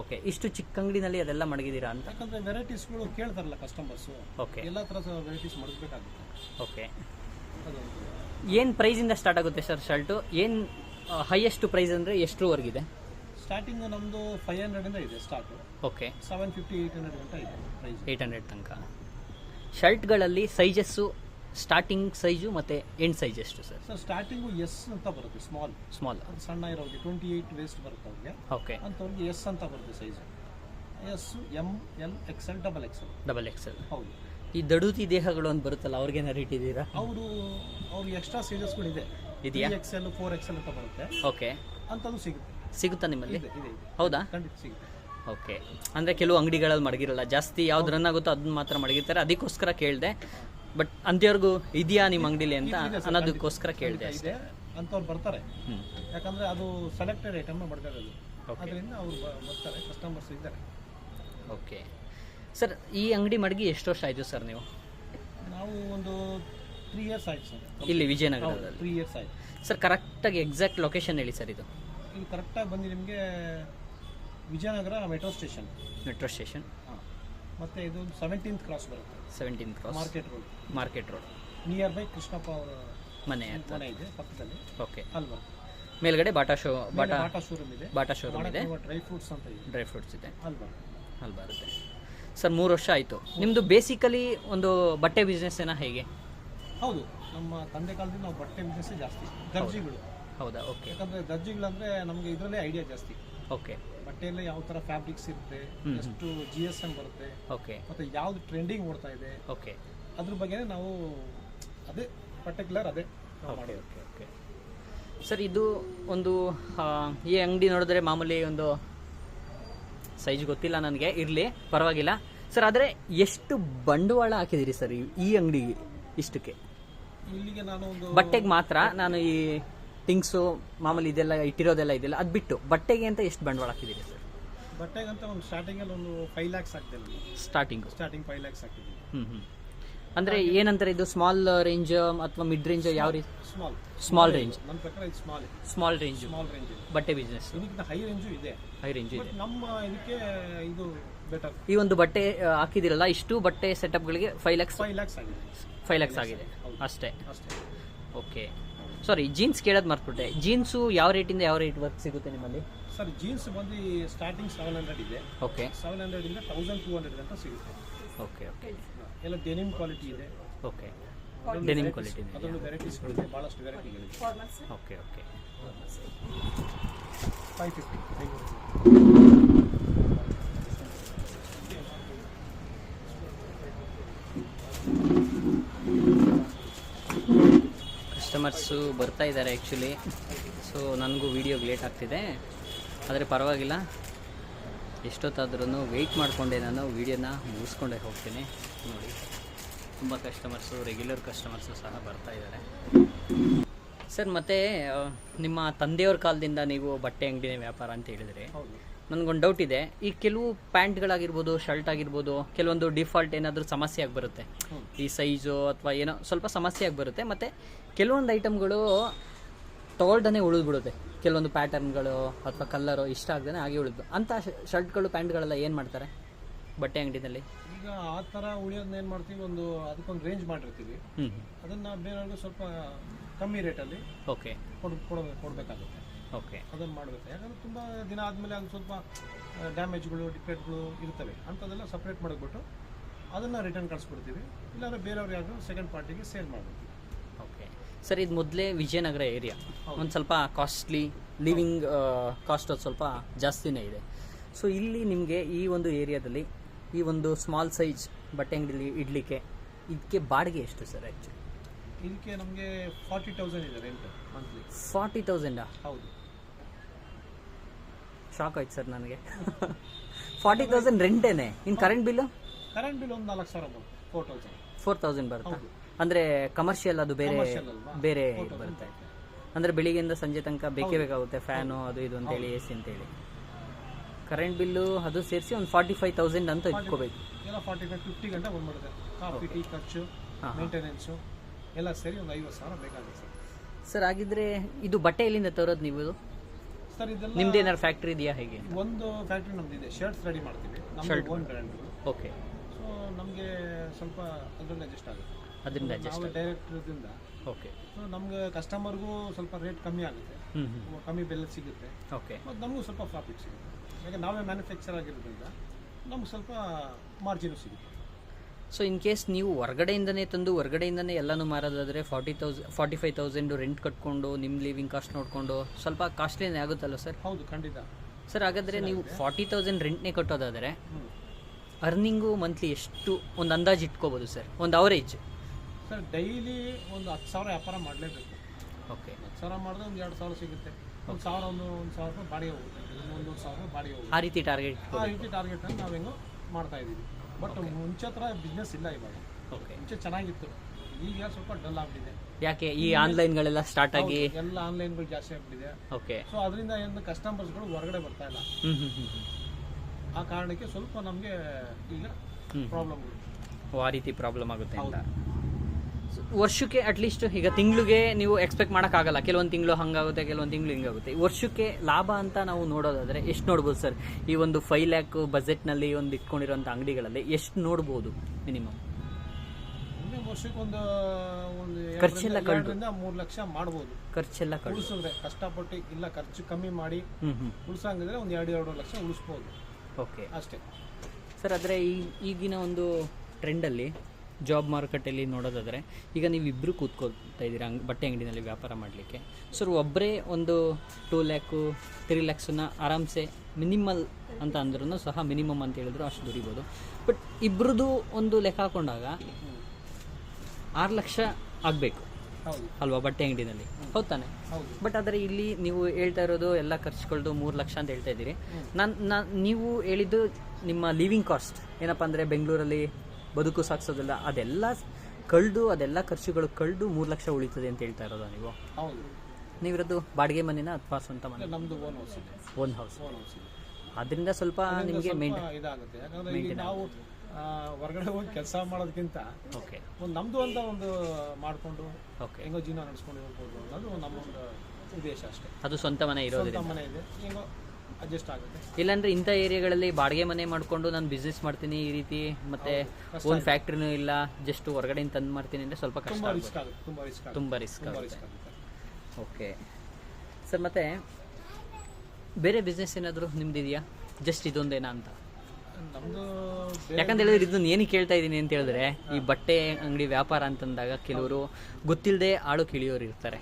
ಓಕೆ ಇಷ್ಟು ಚಿಕ್ಕ ಅಂಗಡಿನಲ್ಲಿ ಅದೆಲ್ಲ ಮಡಗಿದ್ದೀರಾ ಅಂತ? ಯಾಕಂದ್ರೆ ವೆರೈಟೀಸ್ಗಳು ಕೇಳ್ತಾರಲ್ಲ ಕಸ್ಟಮರ್ಸ್ ಓಕೆ ಎಲ್ಲ ತರ ವೆರೈಟೀಸ್ ಮಡಗಬೇಕಾಗುತ್ತೆ. ಓಕೆ ಏನು ಪ್ರೈಸಿಂದ ಸ್ಟಾರ್ಟ್ ಆಗುತ್ತೆ ಸರ್ ಶರ್ಟು ಏನು ಹೈಯೆಸ್ಟ್ ಪ್ರೈಸ್ ಅಂದರೆ ಎಷ್ಟರವರೆಗಿದೆ ಸ್ಟಾರ್ಟಿಂಗ್ ನಮ್ದು ಫೈವ್ ಹಂಡ್ರೆಡ್ ಇಂದ ಇದೆ start okay seven fifty eight hundred ಅಂತ ಇದೆ ಪ್ರೈಸ್ ಏಯ್ಟ್ ಹಂಡ್ರೆಡ್ ತನಕ. ಶರ್ಟ್ಗಳಲ್ಲಿ ಸೈಜಸ್ಸು ಸ್ಟಾರ್ಟಿಂಗ್ ಸೈಜು ಮತ್ತು ಎಂಡ್ ಸೈಜ್ ಎಷ್ಟು ಸರ್ ಸರ್ ಸ್ಟಾರ್ಟಿಂಗು ಎಸ್ ಅಂತ ಬರುತ್ತೆ ಸ್ಮಾಲ್ ಸ್ಮಾಲ್ ಸಣ್ಣ ಇರೋರಿಗೆ ಟ್ವೆಂಟಿ ಏಯ್ಟ್ ವೇಸ್ಟ್ ಬರುತ್ತೆ ಅವ್ರಿಗೆ. ಓಕೆ ಅಂಥವ್ರಿಗೆ ಎಸ್ ಅಂತ ಬರುತ್ತೆ size S M L XL double XL double XL ಹೌದು. ಈ ದಡುತಿ ದೇಹಗಳು ಅಂತ ಬರುತ್ತಲ್ಲ ಅವ್ರಿಗೇನಾರು ಇಟ್ಟಿದ್ದೀರಾ? ಅವರು ಅವ್ರಿಗೆ ಎಕ್ಸ್ಟ್ರಾ ಸೈಜಸ್ಗಳು ಇದೆ. ಇದೆಯಾ? ಎಕ್ಸೆಲ್ ಫೋರ್ ಎಕ್ಸೆಲ್ ಅಂತ ಬರುತ್ತೆ. ಓಕೆ ಅಂಥದ್ದು ಸಿಗುತ್ತೆ. ಸಿಗುತ್ತಾ ನಿಮ್ಮಲ್ಲಿ? ಇದೆ ಇದೆ ಇದೆ. ಹೌದಾ? ಖಂಡಿತ ಸಿಗುತ್ತೆ. ಓಕೆ ಅಂದರೆ ಕೆಲವು ಅಂಗಡಿಗಳಲ್ಲಿ ಮಡಗಿರಲ್ಲ. ಜಾಸ್ತಿ ಯಾವ್ದು ರನ್ ಆಗುತ್ತೋ ಅದನ್ನ ಮಾತ್ರ ಮಡಗಿರ್ತಾರೆ. ಅದಕ್ಕೋಸ್ಕರ ಕೇಳಿದೆ. ಬಟ್ ಅಂತವ್ರಿಗೂ ಇದೆಯಾ ನಿಮ್ಮ ಅಂಗಡಿಲಿ ಅಂತ ಅನ್ನೋದಕ್ಕೋಸ್ಕರ ಕೇಳಿದೆ ಇದೆ ಅಂಥವ್ರು ಬರ್ತಾರೆ. ಹ್ಞೂ ಯಾಕಂದ್ರೆ ಅದು ಸೆಲೆಕ್ಟೆಡ್ ಐಟಮ್ Okay. ಅದರಿಂದ ಅವ್ರು ಬರ್ತಾರೆ. ಕಸ್ಟಮರ್ಸ್ ಇದ್ದಾರೆ. ಓಕೆ ಸರ್ ಈ ಅಂಗಡಿ ಮಡಗಿ ಎಷ್ಟು ವರ್ಷ ಆಯಿತು ಸರ್ ನೀವು? ನಾವು ಒಂದು ತ್ರೀ ಇಯರ್ಸ್ ಆಯ್ತು ಸರ್. ಇಲ್ಲಿ ವಿಜಯನಗರದಲ್ಲಿ. ತ್ರೀ ಇಯರ್ಸ್ ಆಯ್ತು. ಸರ್ ಕರೆಕ್ಟಾಗಿ ಎಕ್ಸಾಕ್ಟ್ ಲೊಕೇಶನ್ ಹೇಳಿ ಸರ್ ಇದು. ಇಲ್ಲಿ ಕರೆಕ್ಟಾಗಿ ಬಂದು ನಿಮಗೆ Vijayanagar metro station metro station ಹಾಂ. ಮತ್ತು ಇದು ಸೆವೆಂಟೀನ್ತ್ ಕ್ರಾಸ್ ಬರುತ್ತೆ. Seventeen cross market road market road near by Krishnappa ಅವರ ಮನೆ ಅಂತ ಮನೆ ಇದೆ ಪಕ್ಕದಲ್ಲಿ. ಓಕೆ ಅಲ್ಲಿ ಬರುತ್ತೆ. ಮೇಲ್ಗಡೆ Bata show Bata Bata showroom ಇದೆ. ಬಾಟಾ ಶೋರೂಮ್ ಇದೆ. ಡ್ರೈ ಫ್ರೂಟ್ಸ್ ಅಂತ ಇದೆ. ಡ್ರೈ ಫ್ರೂಟ್ಸ್ ಇದೆ. ಅಲ್ಲಿ ಬರುತ್ತೆ. ಅಲ್ಲಿ ಬರುತ್ತೆ. ಸರ್ ಮೂರು ವರ್ಷ ಆಯಿತು. ನಿಮ್ಮದು ಬೇಸಿಕಲಿ ಒಂದು ಬಟ್ಟೆ ಬಿಸ್ನೆಸ್ ಏನಾ ಹೇಗೆ? ಹೌದು ನಮ್ಮ ತಂದೆ ಕಾಲದಿಂದ ನಾವು ಬಟ್ಟೆ ಬಿಸ್ನೆಸ್ ಜಾಸ್ತಿ ದರ್ಜಿಗಳು ಹೌದಾ. ಓಕೆ. ಯಾಕಂದ್ರೆ ದರ್ಜಿಗಳಂದ್ರೆ ನಮಗೆ ಇದರಲ್ಲೇ ಐಡಿಯಾ ಜಾಸ್ತಿ. ಓಕೆ. ಬಟ್ಟೆಯಲ್ಲಿ ಯಾವ ಥರ ಫ್ಯಾಬ್ರಿಕ್ಸ್ ಇರುತ್ತೆ. ಎಷ್ಟು ಜಿ ಎಸ್ ಎಂ ಬರುತ್ತೆ ಓಕೆ. ಮತ್ತೆ ಯಾವ್ದು ಟ್ರೆಂಡಿಂಗ್ ಓಡ್ತಾ ಇದೆ ಓಕೆ. ಅದ್ರ ಬಗ್ಗೆ ನಾವು ಅದೇ ಪರ್ಟಿಕ್ಯುಲರ್ ಅದೇ ಮಾಡಿ ಓಕೆ ಓಕೆ ಓಕೆ. ಸರ್ ಇದು ಒಂದು ಈ ಅಂಗಡಿ ನೋಡಿದ್ರೆ ಮಾಮೂಲಿ ಒಂದು ಸೈಜ್ ಗೊತ್ತಿಲ್ಲ ನನಗೆ ಇರಲಿ ಪರವಾಗಿಲ್ಲ. ಸರ್ ಆದರೆ ಎಷ್ಟು ಬಂಡವಾಳ ಹಾಕಿದಿರಿ ಸರ್ ಈ- ಅಂಗಡಿಗೆ ಇಷ್ಟಕ್ಕೆ? ಇಲ್ಲಿಗೆ ನಾನು ಒಂದು ಬಟ್ಟೆಗೆ ಮಾತ್ರ ನಾನು ಈ ಥಿಂಗ್ಸು ಮಾಮೂಲಿ ಇದೆಲ್ಲ ಇಟ್ಟಿರೋದೆಲ್ಲ ಇದೆಲ್ಲ ಅದು ಬಿಟ್ಟು ಬಟ್ಟೆಗೆ ಅಂತ ಎಷ್ಟು ಬಂಡವಾಳ ಹಾಕಿದ್ದೀರಿ ಸರ್? ಬಟ್ಟೆಗಂತ ಒಂದು ಸ್ಟಾರ್ಟಿಂಗ್ ಅಲ್ಲಿ ಒಂದು ಫೈವ್ ಲ್ಯಾಕ್ಸ್ ಹಾಕ್ತಿಲ್ಲ ಸ್ಟಾರ್ಟಿಂಗ್ ಸ್ಟಾರ್ಟಿಂಗ್ ಫೈವ್ ಲ್ಯಾಕ್ಸ್ ಹಾಕಿದ್ದೀನಿ ಹ್ಞೂ ಹ್ಞೂ ಅಂದರೆ ಏನಂತಾರೆ ಇದು ಸ್ಮಾಲ್ ರೇಂಜ್ ಅಥವಾ ಮಿಡ್ ರೇಂಜ್ ಯಾವ ರೀತಿ? ಸ್ಮಾಲ್ ಸ್ಮಾಲ್ ರೇಂಜ್ ನಮ್ಮ ಪ್ರಕಾರ ಇದು small small range small range ಬಟ್ಟೆ ಬಿಸ್ನೆಸ್ ಇದಕ್ಕಿಂತ ಹೈ ರೇಂಜ್ ಇದೆ. ಹೈ ರೇಂಜ್ ಇದೆ. ನಮ್ಮ ಇದಕ್ಕೆ ಇದು ಬೆಟರ್ ಈ ಒಂದು ಬಟ್ಟೆ ಹಾಕಿದಿರಲ್ಲ ಇಷ್ಟು ಬಟ್ಟೆ ಸೆಟಪ್ಗಳಿಗೆ ಫೈವ್ ಲ್ಯಾಕ್ಸ್ ಫೈವ್ ಲ್ಯಾಕ್ಸ್ ಆಗಿದೆ. ಫೈವ್ ಲ್ಯಾಕ್ಸ್ ಆಗಿದೆ. ಅಷ್ಟೇ. ಅಷ್ಟೇ. ಓಕೆ ಸಾರಿ ಜೀನ್ಸ್ ಕೇಳೋದು ಮರ್ತ್ಬಿಟ್ಟೆ. ಜೀನ್ಸು ಯಾವ ರೇಟಿಂದ ಯಾವ ರೇಟ್ ವರ್ಕ್ ಸಿಗುತ್ತೆ ನಿಮ್ಮಲ್ಲಿ? ಸರ್ ಜೀನ್ಸ್ ಬಂದು ಸ್ಟಾರ್ಟಿಂಗ್ ಸೆವೆನ್ ಹಂಡ್ರೆಡ್ ಇದೆ. ಓಕೆ ಸೆವೆನ್ ಹಂಡ್ರೆಡ್ ಇಂದ ತೌಸಂಡ್ ಟೂ ಹಂಡ್ರೆಡ್ ಅಂತ ಸಿಗುತ್ತೆ. ಓಕೆ ಓಕೆ ಎಲ್ಲ ಡೆನಿಮ್ ಕ್ವಾಲಿಟಿ ಇದೆ. ಓಕೆ ಡೆನಿಮ್ ಕ್ವಾಲಿಟಿ ಅದರಲ್ಲೂ ವೆರೈಟೀಸ್ಗಳಿದೆ ಭಾಳಷ್ಟು ವೆರೈಟಿಗಳಿದೆ okay okay five fifty customers ಬರ್ತಾ ಇದ್ದಾರೆ ಆ್ಯಕ್ಚುಲಿ ಸೊ ನನಗೂ ವೀಡಿಯೋಗೆ ಲೇಟ್ ಆಗ್ತಿದೆ. ಆದರೆ ಪರವಾಗಿಲ್ಲ. ಎಷ್ಟೊತ್ತಾದ್ರೂ ವೆಯ್ಟ್ ಮಾಡಿಕೊಂಡೆ ನಾನು ವೀಡಿಯೋನ ಮುಗಿಸ್ಕೊಂಡೆ ಹೋಗ್ತೀನಿ. ನೋಡಿ. ತುಂಬ ಕಸ್ಟಮರ್ಸು ರೆಗ್ಯುಲರ್ ಕಸ್ಟಮರ್ಸು ಸಹ ಬರ್ತಾ ಇದ್ದಾರೆ. ಸರ್ ಮತ್ತು ನಿಮ್ಮ ತಂದೆಯವ್ರ ಕಾಲದಿಂದ ನೀವು ಬಟ್ಟೆ ಅಂಗಡಿನೇ ವ್ಯಾಪಾರ ಅಂತ ಹೇಳಿದ್ರಿ. ನನಗೊಂದು ಡೌಟ್ ಇದೆ. ಈ ಕೆಲವು ಪ್ಯಾಂಟ್ಗಳಾಗಿರ್ಬೋದು ಶರ್ಟ್ ಆಗಿರ್ಬೋದು ಕೆಲವೊಂದು ಡಿಫಾಲ್ಟ್ ಏನಾದರೂ ಸಮಸ್ಯೆ ಆಗಿ ಬರುತ್ತೆ. ಈ ಸೈಜು ಅಥವಾ ಏನೋ ಸ್ವಲ್ಪ ಸಮಸ್ಯೆ ಆಗಿ ಬರುತ್ತೆ ಮತ್ತು ಕೆಲವೊಂದು ಐಟಮ್ಗಳು ತೊಗೊಳ್ದೇ ಉಳಿದ್ಬಿಡುತ್ತೆ. ಕೆಲವೊಂದು ಪ್ಯಾಟರ್ನ್ಗಳು ಅಥವಾ ಕಲ್ಲರು ಇಷ್ಟ ಆಗದೇ ಹಾಗೆ ಉಳಿದು ಅಂಥ ಶರ್ಟ್ಗಳು ಪ್ಯಾಂಟ್ಗಳೆಲ್ಲ ಏನು ಮಾಡ್ತಾರೆ? ಬಟ್ಟೆ ಅಂಗಡಿನಲ್ಲಿ? ಈಗ ಆ ಥರ ಉಳಿಯೋದನ್ನ ಏನು ಮಾಡ್ತೀವಿ? ಒಂದು ಅದಕ್ಕೊಂದು ರೇಂಜ್ ಮಾಡಿರ್ತೀವಿ. ಅದನ್ನ ಅದನ್ನು ಬೇರೆಯವ್ರಿಗೆ ಸ್ವಲ್ಪ ಕಮ್ಮಿ ರೇಟಲ್ಲಿ ಓಕೆ. ಕೊಡ್ ಕೊಡ ಕೊಡಬೇಕಾಗುತ್ತೆ. ಓಕೆ. ಅದನ್ನು ಮಾಡಬೇಕು. ಯಾಕಂದ್ರೆ ತುಂಬ ದಿನ ಆದಮೇಲೆ ಅದು ಸ್ವಲ್ಪ ಡ್ಯಾಮೇಜ್ಗಳು ಡಿಫೆಕ್ಟ್ಗಳು ಇರ್ತವೆ ಅಂಥದ್ದೆಲ್ಲ ಸಪ್ರೇಟ್ ಮಾಡಿಬಿಟ್ಟು ಅದನ್ನು ರಿಟರ್ನ್ ಕಳಿಸ್ಬಿಡ್ತೀವಿ. ಇಲ್ಲಾಂದ್ರೆ ಬೇರೆಯವ್ರು ಯಾರು ಸೆಕೆಂಡ್ ಪಾರ್ಟಿಗೆ ಸೇಲ್ ಮಾಡ್ಬಿಡ್ತೀವಿ ಓಕೆ. ಸರ್ ಇದು ಮೊದಲೇ ವಿಜಯನಗರ ಏರಿಯಾ ಒಂದು ಸ್ವಲ್ಪ ಕಾಸ್ಟ್ಲಿ ಲಿವಿಂಗ್ ಕಾಸ್ಟ್ ಅದು ಸ್ವಲ್ಪ ಜಾಸ್ತಿನೇ ಇದೆ. ಸೊ ಇಲ್ಲಿ ನಿಮಗೆ ಈ ಒಂದು ಏರಿಯಾದಲ್ಲಿ ಈ ಒಂದು ಸ್ಮಾಲ್ ಸೈಜ್ ಬಟ್ಟೆ ಅಂಗಡಿಲಿ ಇಡಲಿಕ್ಕೆ ಇದಕ್ಕೆ ಬಾಡಿಗೆ ಎಷ್ಟು ಸರ್ ಆ್ಯಕ್ಚುಲಿ ಇದಕ್ಕೆ ನಮಗೆ ಫಾರ್ಟಿ ತೌಸಂಡ್ ಇದೆ ರೆಂಟ್ ಮಂತ್ಲಿ ಫಾರ್ಟಿ ತೌಸಂಡಾ ಹೌದು. ಶಾಕ್ ಆಯ್ತು ಸರ್ ನನಗೆ. ಫಾರ್ಟಿ ತೌಸಂಡ್ ರೆಂಟೇನೆ ಇನ್ನು ಕರೆಂಟ್ ಬಿಲ್ಲು ಕರೆಂಟ್ ಬಿಲ್ ಒಂದು ನಾಲ್ಕು ಸಾವಿರ ಬರುತ್ತೆ ಫೋರ್ ತೌಸಂಡ್ ಫೋರ್ ತೌಸಂಡ್ ಬರುತ್ತೆ? ಅಂದರೆ ಅಂದ್ರೆ ಕಮರ್ಷಿಯಲ್ ಅದು ಬೇರೆ ಬೇರೆ ಬರುತ್ತೆ. ಅಂದ್ರೆ ಬೆಳಿಗ್ಗೆಯಿಂದ ಸಂಜೆ ತನಕ ಬೇಕೇ ಬೇಕಾಗುತ್ತೆ ಫ್ಯಾನು ಅದು ಇದು ಅಂತೇಳಿ ಎ ಸಿ ಅಂತೇಳಿ. ಕರೆಂಟ್ ಬಿಲ್ಲು ಅದು ಸೇರಿಸಿ ಒಂದು ಫಾರ್ಟಿ ಫೈವ್ ತೌಸಂಡ್ ಅಂತ ಇಟ್ಕೋಬೇಕು. ಎಲ್ಲ ಫಾರ್ಟಿ ಫೈವ್ ಫಿಫ್ಟಿ ಗಂಟೆ ಬಂದ್ಬಿಡುತ್ತೆ. ಕಾಫಿ ಟೀ ಖರ್ಚು. ಮೇಂಟೆನೆನ್ಸು ಎಲ್ಲ ಸೇರಿ ಒಂದು ಐವತ್ತು ಸಾವಿರ ಬೇಕಾಗುತ್ತೆ ಸರ್. ಸರ್ ಹಾಗಿದ್ರೆ ಇದು ಬಟ್ಟೆ ಎಲ್ಲಿಂದ ತರೋದು ನೀವು ಇದು? ಸರ್ ಇದೆಲ್ಲ ನಿಮ್ದು ಏನಾದ್ರು ಫ್ಯಾಕ್ಟ್ರಿ ಇದೆಯಾ ಹೇಗೆ? ಒಂದು ಫ್ಯಾಕ್ಟ್ರಿ ನಮ್ದಿದೆ. ಶರ್ಟ್ಸ್ ರೆಡಿ ಮಾಡ್ತೀವಿ. Shirt. Own brand okay so ನಮಗೆ ಸ್ವಲ್ಪ ಅದರಿಂದ ಅಡ್ಜಸ್ಟ್ ಆಗುತ್ತೆ. ಅದರಿಂದ ಅಡ್ಜಸ್ಟ್ ಡೈರೆಕ್ಟ್ರಿಂದ ಓಕೆ ಸೊ ನಮ್ಗೆ ಕಸ್ಟಮರ್ಗೂ ಸ್ವಲ್ಪ ರೇಟ್ ಕಮ್ಮಿ ಆಗುತ್ತೆ. ಕಮ್ಮಿ ಬೆಲೆ ಸಿಗುತ್ತೆ. ಓಕೆ ಮತ್ತು ನಮಗೂ ಸ್ವಲ್ಪ ಪ್ರಾಫಿಟ್ ಸಿಗುತ್ತೆ. ಯಾಕೆ ನಾವೇ ಮ್ಯಾನುಫ್ಯಾಕ್ಚರ್ ಆಗಿರೋದ್ರಿಂದ ನಮ್ಗೆ ಸ್ವಲ್ಪ ಮಾರ್ಜಿನು ಸಿಗುತ್ತೆ. ಸೊ ಇನ್ ಕೇಸ್ ನೀವು ಹೊರಗಡೆಯಿಂದನೇ ತಂದು ಹೊರಗಡೆಯಿಂದನೇ ಎಲ್ಲನೂ ಮಾರೋದಾದರೆ forty thousand forty five thousand rent ಕಟ್ಕೊಂಡು ನಿಮ್ಮ ಲಿವಿಂಗ್ ಕಾಸ್ಟ್ ನೋಡಿಕೊಂಡು ಸ್ವಲ್ಪ ಕಾಸ್ಟ್ಲಿನೇ ಆಗುತ್ತಲ್ಲ ಸರ್ ಹೌದು ಖಂಡಿತ. ಸರ್ ಹಾಗಾದರೆ ನೀವು ಫಾರ್ಟಿ ತೌಸಂಡ್ ರೆಂಟ್ನೇ ಕಟ್ಟೋದಾದರೆ ಅರ್ನಿಂಗು ಮಂತ್ಲಿ ಎಷ್ಟು ಒಂದು ಅಂದಾಜು ಇಟ್ಕೋಬೋದು ಸರ್ ಒಂದು ಅವರೇಜ್ ಸರ್ ಡೈಲಿ ಒಂದು ಹತ್ತು ಸಾವಿರ ವ್ಯಾಪಾರ ಮಾಡಲೇಬೇಕು. ಓಕೆ ಹತ್ತು ಸಾವಿರ ಮಾಡಿದ್ರೆ ಒಂದು ಎರಡು ಸಾವಿರ ಸಿಗುತ್ತೆ. ಒಂದು ಸಾವಿರ ಒಂದು ಒಂದು ಸಾವಿರ ರೂಪಾಯಿ ಬಾಡಿಗೆ ಹೋಗುತ್ತೆ. ಒಂದೊಂದು ಸಾವಿರ ಬಾಡಿಗೆ ಆ ರೀತಿ ಟಾರ್ಗೆಟ್ ಆ ರೀತಿ ಟಾರ್ಗೆಟನ್ನು ನಾವು ನಾವೇನು ಮಾಡ್ತಾ ಇದ್ದೀವಿ ಬಟ್ ಮುಂಚೆ ಥರ ಬಿಸ್ನೆಸ್ ಇಲ್ಲ ಇವಾಗ. ಓಕೆ ಮುಂಚೆ ಚೆನ್ನಾಗಿತ್ತು. ಈಗ ಸ್ವಲ್ಪ ಡಲ್ ಆಗ್ಬಿಟ್ಟಿದೆ. ಯಾಕೆ? ಈ ಆನ್ಲೈನ್ಗಳೆಲ್ಲ ಸ್ಟಾರ್ಟ್ ಆಗಿ ಎಲ್ಲ ಆನ್ಲೈನ್ಗಳು ಜಾಸ್ತಿ ಆಗ್ಬಿಟ್ಟಿದೆ. ಓಕೆ ಸೊ ಅದರಿಂದ ಏನು ಕಸ್ಟಮರ್ಸ್ಗಳು ಹೊರಗಡೆ ಬರ್ತಾ ಇಲ್ಲ. ಆ ಕಾರಣಕ್ಕೆ ಸ್ವಲ್ಪ ನಮಗೆ ಈಗ. ಪ್ರಾಬ್ಲಮ್ ಆ ರೀತಿ ಪ್ರಾಬ್ಲಮ್ ಆಗುತ್ತೆ ಅಂತ ವರ್ಷಕ್ಕೆ ಅಟ್ಲೀಸ್ಟ್ ಈಗ ತಿಂಗಳಿಗೆ ನೀವು ಎಕ್ಸ್ಪೆಕ್ಟ್ ಮಾಡೋಕ್ಕಾಗಲ್ಲ. ಕೆಲವೊಂದು ತಿಂಗಳು ಹಂಗಾಗುತ್ತೆ ಕೆಲವೊಂದು ತಿಂಗಳು ಹಿಂಗಾಗುತ್ತೆ. ವರ್ಷಕ್ಕೆ ಲಾಭ ಅಂತ ನಾವು ನೋಡೋದಾದ್ರೆ ಎಷ್ಟು ನೋಡ್ಬೋದು ಸರ್ ಈ ಒಂದು ಫೈವ್ ಲ್ಯಾಕ್ ಬಜೆಟ್ನಲ್ಲಿ ಒಂದು ಇಟ್ಕೊಂಡಿರೋಂಥ ಅಂಗಡಿಗಳಲ್ಲಿ ಎಷ್ಟು ನೋಡ್ಬೋದು ಮಿನಿಮಮ್ ಅಂದ್ರೆ ವರ್ಷಕ್ಕೆ ಒಂದು ಒಂದು ಖರ್ಚೆಲ್ಲ ಕಳ್ದು. ಎರಡರಿಂದ ಮೂರು ಲಕ್ಷ ಮಾಡ್ಬೋದು. ಖರ್ಚೆಲ್ಲ ಉಳಿಸಿದ್ರೆ ಕಷ್ಟಪಟ್ಟು ಇಲ್ಲ ಖರ್ಚು ಕಮ್ಮಿ ಮಾಡಿ ಉಳಿಸಂಗಿದ್ರೆ ಒಂದು ಎರಡು ಎರಡು ಲಕ್ಷ ಉಳಿಸ್ಬೋದು. ಓಕೆ ಅಷ್ಟೇ. ಸರ್ ಆದರೆ ಈ ಈಗಿನ ಒಂದು ಟ್ರೆಂಡಲ್ಲಿ ಜಾಬ್ ಮಾರುಕಟ್ಟೆಯಲ್ಲಿ ನೋಡೋದಾದರೆ ಈಗ ನೀವು ಇಬ್ಬರು ಕೂತ್ಕೊಳ್ತಾ ಇದ್ದೀರಾ ಅಂಗ್ ಬಟ್ಟೆ ಅಂಗಡಿನಲ್ಲಿ ವ್ಯಾಪಾರ ಮಾಡಲಿಕ್ಕೆ. ಸರ್ ಒಬ್ಬರೇ ಒಂದು ಟೂ ಲ್ಯಾಕು ತ್ರೀ ಲ್ಯಾಕ್ಸನ್ನು ಆರಾಮ್ಸೆ ಮಿನಿಮಲ್ ಅಂತ ಅಂದ್ರೂ ಸಹ ಮಿನಿಮಮ್ ಅಂತ ಹೇಳಿದ್ರು ಅಷ್ಟು ದುಡಿಬೋದು. ಬಟ್ ಇಬ್ಬರದ್ದು ಒಂದು ಲೆಕ್ಕ ಹಾಕೊಂಡಾಗ ಆರು ಲಕ್ಷ ಆಗಬೇಕು. ಅಲ್ವಾ ಬಟ್ಟೆ ಅಂಗಡಿನಲ್ಲಿ? ಹೌದು ತಾನೆ? ಬಟ್ ಆದರೆ ಇಲ್ಲಿ ನೀವು ಹೇಳ್ತಾ ಇರೋದು ಎಲ್ಲ ಖರ್ಚುಗಳ್ದು ಮೂರು ಲಕ್ಷ ಅಂತ ಹೇಳ್ತಾ ಇದ್ದೀರಿ. ನಾನು ನೀವು ಹೇಳಿದ್ದು ನಿಮ್ಮ ಲಿವಿಂಗ್ ಕಾಸ್ಟ್ ಏನಪ್ಪ ಅಂದರೆ ಬೆಂಗಳೂರಲ್ಲಿ ಬದುಕು ಸಾಗಿಸೋದಿಲ್ಲ ಅದೆಲ್ಲ ಕಳೆದು ಅದೆಲ್ಲ ಖರ್ಚುಗಳು ಕಳೆದು ಮೂರು ಲಕ್ಷ ಉಳಿತದೆ ಅಂತ ಹೇಳ್ತಾ ಇರೋದು ನೀವು? ಹೌದು. ನೀವಿರೋದು ಬಾಡಿಗೆ ಮನೆನ ಅಥವಾ ಸ್ವಂತ ಮನೆ? ನಮ್ಮದು ನಮ್ದು ಓನ್ ಹೌಸ್ ಇದೆ. ಓನ್ ಹೌಸ್ ಓನ್ ಹೌಸ್ ಇದೆ. ಅದರಿಂದ ಸ್ವಲ್ಪ ನಿಮಗೆ ಮೇಂಟೈನ್ ಇದಾಗುತ್ತೆ. ಯಾಕಂದ್ರೆ ಈಗ ನಾವು ಹೊರಗಡೆ ಹೋಗಿ ಕೆಲಸ ಮಾಡೋದಕ್ಕಿಂತ ಓಕೆ ಒಂದು ನಮ್ದು ಅಂತ ಒಂದು ಮಾಡಿಕೊಂಡು ಓಕೆ ಹೆಂಗೋ ಜೀವನ ನಡೆಸ್ಕೊಂಡು ಹೋಗ್ಬೋದು ಅನ್ನೋದು ನಮ್ಮ ಒಂದು ಉದ್ದೇಶ ಅಷ್ಟೇ. ಅದು ಸ್ವಂತ ಮನೆ ಇರೋದು ಮನೆ ಇದೆ. ಹೆಂಗೋ ಅಡ್ಜಸ್ಟ್ ಆಗುತ್ತೆ. ಇಲ್ಲಾಂದ್ರೆ ಇಂಥ ಏರಿಯಾಗಳಲ್ಲಿ ಬಾಡಿಗೆ ಮನೆ ಮಾಡಿಕೊಂಡು ನಾನು ಬಿಸ್ನೆಸ್ ಮಾಡ್ತೀನಿ ಈ ರೀತಿ ಮತ್ತೆ ಒಂದು ಫ್ಯಾಕ್ಟ್ರಿನೂ ಇಲ್ಲ ಜಸ್ಟ್ ಹೊರಗಡೆ ತಂದು ಮಾಡ್ತೀನಿ ಅಂದರೆ ಸ್ವಲ್ಪ ಕಷ್ಟ ತುಂಬಾ ರಿಸ್ಕ್ ಆಗುತ್ತೆ ತುಂಬಾ ರಿಸ್ಕ್ ತುಂಬ ಆಗುತ್ತೆ. ಓಕೆ ಸರ್ ಮತ್ತೆ ಬೇರೆ ಬಿಸ್ನೆಸ್ ಏನಾದರೂ ನಿಮ್ದಿದೆಯಾ ಜಸ್ಟ್ ಇದೊಂದೇನಾ ಅಂತ? ನಮ್ದು ಯಾಕಂತ ಹೇಳಿದ್ರೆ ಇದನ್ನ ಏನಕ್ಕೆ ಕೇಳ್ತಾ ಇದ್ದೀನಿ ಅಂತ ಹೇಳಿದ್ರೆ ಈ ಬಟ್ಟೆ ಅಂಗಡಿ ವ್ಯಾಪಾರ ಅಂತಂದಾಗ ಕೆಲವರು ಗೊತ್ತಿಲ್ಲದೆ ಆಳು ಕಿಳಿಯೋರು ಇರ್ತಾರೆ.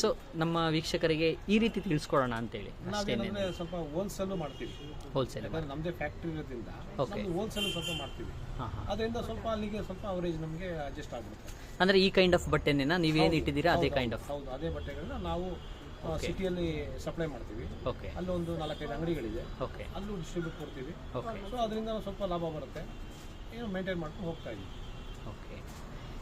ಸೊ ನಮ್ಮ ವೀಕ್ಷಕರಿಗೆ ಈ ರೀತಿ ತಿಳಿಸ್ಕೊಡೋಣ ಅಂತೇಳಿ. ಹೇಳಿ ನಾವೇನಂದ್ರೆ ಸ್ವಲ್ಪ ಹೋಲ್ಸೇಲ್ ಮಾಡ್ತೀವಿ. ಹೋಲ್ಸೇಲ್ ಯಾಕಂದ್ರೆ ನಮ್ದೇ ಫ್ಯಾಕ್ಟ್ರಿ ಇರೋದ್ರಿಂದ ಓಕೆ ಹೋಲ್ಸೇಲ್ ಸ್ವಲ್ಪ ಮಾಡ್ತೀವಿ. ಅದರಿಂದ ಸ್ವಲ್ಪ ಅಲ್ಲಿಗೆ ಸ್ವಲ್ಪ ಅವರೇಜ್ ನಮಗೆ ಅಡ್ಜಸ್ಟ್ ಆಗುತ್ತೆ ಅಂದ್ರೆ ಈ ಕೈಂಡ್ ಆಫ್ ಬಟ್ಟೆನೇನ ನೀವೇನು ಇಟ್ಟಿದ್ದೀರಾ? ಅದೇ ಕೈಂಡ್ ಆಫ್ ಹೌದು ಅದೇ ಬಟ್ಟೆಗಳನ್ನ ನಾವು ಸಿಟಿಯಲ್ಲಿ ಸಪ್ಲೈ ಮಾಡ್ತೀವಿ. ಓಕೆ ಅಲ್ಲಿ ಒಂದು ನಾಲ್ಕೈದು ಅಂಗಡಿಗಳಿದೆ. ಓಕೆ ಅಲ್ಲೂ ಡಿಸ್ಟ್ರಿಬ್ಯೂಟ್ ಕೊಡ್ತೀವಿ. ಓಕೆ ಸೊ ಅದರಿಂದ ಸ್ವಲ್ಪ ಲಾಭ ಬರುತ್ತೆ. ಏನು ಮೇಂಟೈನ್ ಮಾಡ್ಕೊಂಡು ಹೋಗ್ತಾ ಇದ್ದೀವಿ.